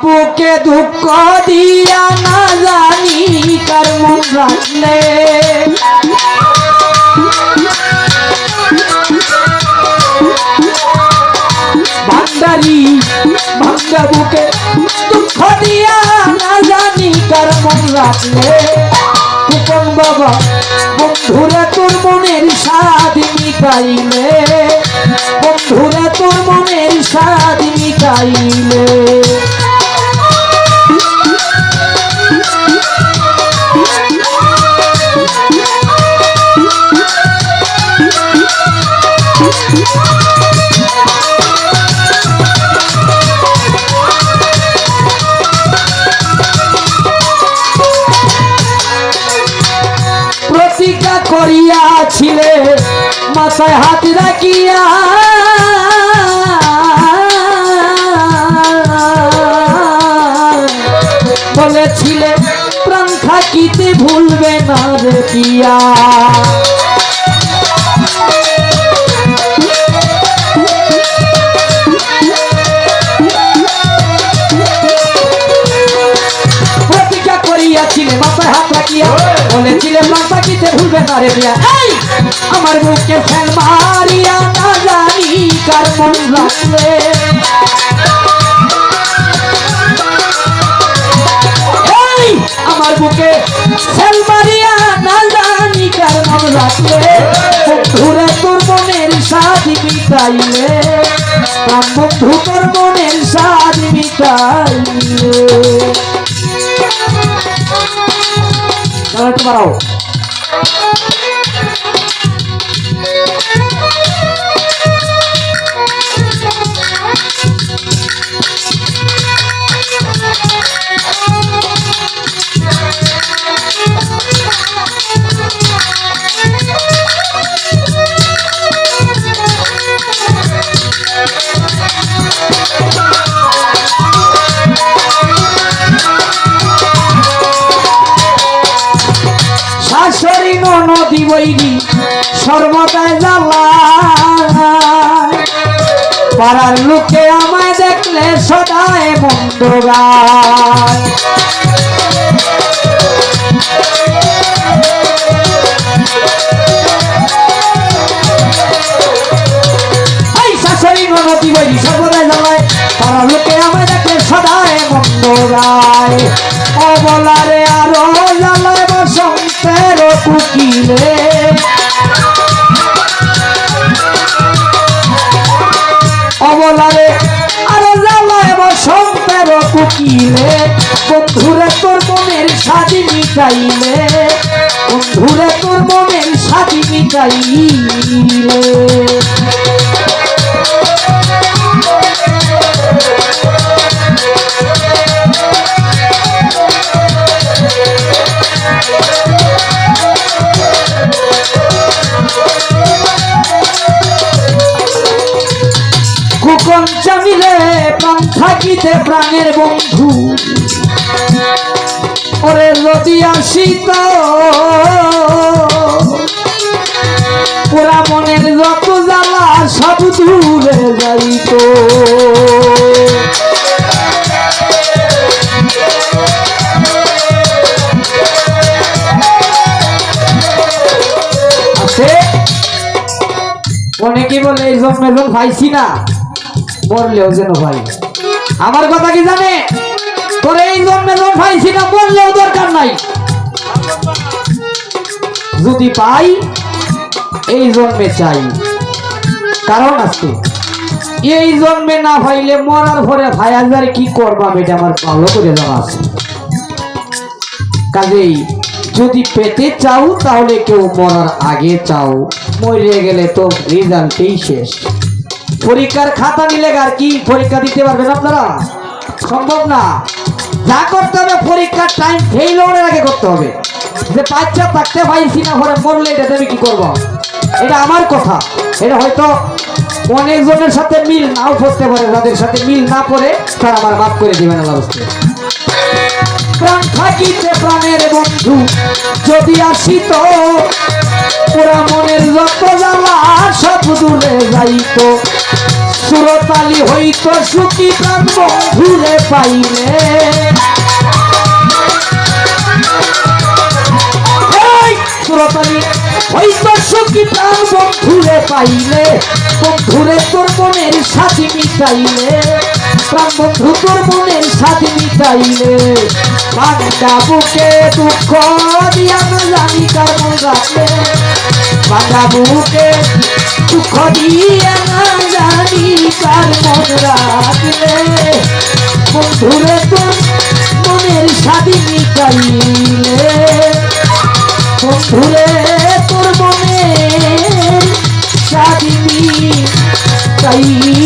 বুকে দুঃখ দিয়া না জানি কার রাখলে ভান্ডারি ভাঙ্গা দুঃখ দিয়া না জানি কার রাখলে কুপন বাবা বন্ধুরা তোর মনের স্বাদ মিটাইলে। বন্ধুরা তোর মনের স্বাদ মিটাইলে। মাথায় হাত রাখিয়া। বলেছিলে প্রাণ থাকিতে ভুলবে না রে পিয়া। করিয়াছিলে মাথায় হাত রাখিয়া। বলেছিলে প্রাণ থাকিতে ভুলবে না রে এই, আমার বুকে ফেল মারিয়া না জানি কার মন এই, আমার বুকে ফেল মারিয়া না জানি কার মন রাখলে বন্ধুরা, তোর মনের স্বাদ মিটাইলে। বন্ধু, তোর মনের স্বাদ মিটাইলে। Animal. বৈরি সর্বদাই জ্বালা পাড়ার লোকে আমায় দেখলে সদায় মন্দ গায়। জ্বালায়। পাড়ার লোকে আমায় দেখলে সদায় গায়। অবলারে কুকিলে অবলারে আরও জ্বালায় বসন্তের কুকিলে। বন্ধুরে, তোর মনের সাজি মিটাইলে। বন্ধুরে, তোর মনের সাজি মিটাইলে। কুকন চামিলে প্রাণ থাকিতে প্রাণের বন্ধু। ওরে যদি আসিত। পুরা মনের যত জ্বালা সব দূরে যাইত। অনেকে বলে এই জন্মে লোক ভাইছি না। মরলেও যেন ভাই আমার কথা কি জানে? তোর এই জন্মে লোক ভাইছি না মরলেও দরকার নাই। যদি পাই, এই জন্মে চাই। কারণ আছে, এই জন্মে না ভাইলে মরার পরে ভাই হাজার কি করবা এটা আমার ভালো করে জানা আছে। কাজেই যদি পেতে চাও, তাহলে কেউ মরার আগে চাও। মরে গেলে তো রেজাল্টেই শেষ। পরীক্ষার খাতা নিলে আর কি পরীক্ষা দিতে পারবেন আপনারা? সম্ভব না। যা করতে হবে, পরীক্ষার টাইম ফেল হওয়ার আগে করতে হবে। যে বাচ্চা থাকতে পাইছি না পরে মরলে এটা আমি কি করব? এটা আমার কথা। এটা হয়তো অনেকজনের সাথে মিল নাও পড়তে পারে, যাদের সাথে মিল না পড়ে তারা আমার মাফ করে দিবেন আল্লাহ প্রাণ থাকিতে প্রাণের বন্ধু, যদি আসিত পুরা মনের যত জ্বালা সব দূরে যাইত। সুরতালি হইত সুখী প্রাণ বন্ধুরে পাইলে। সুরতালি হইত সুখী প্রাণ বন্ধুরে পাইলে, বন্ধুরে তোর মনের সাথী মিটাইলে। প্রাণ বন্ধু তোর মনের সাথী মিটাইলে বাংলা বুকে দুঃখ দিয়া জানি কার মন রাখলে। বাংলা বুকে দুঃখ দিয়া জানি কার মন রাখলে। বন্ধুরে তোর মনের সাথী মিটাইলে বন্ধুরে তোর মনে স্বাধীনী চাই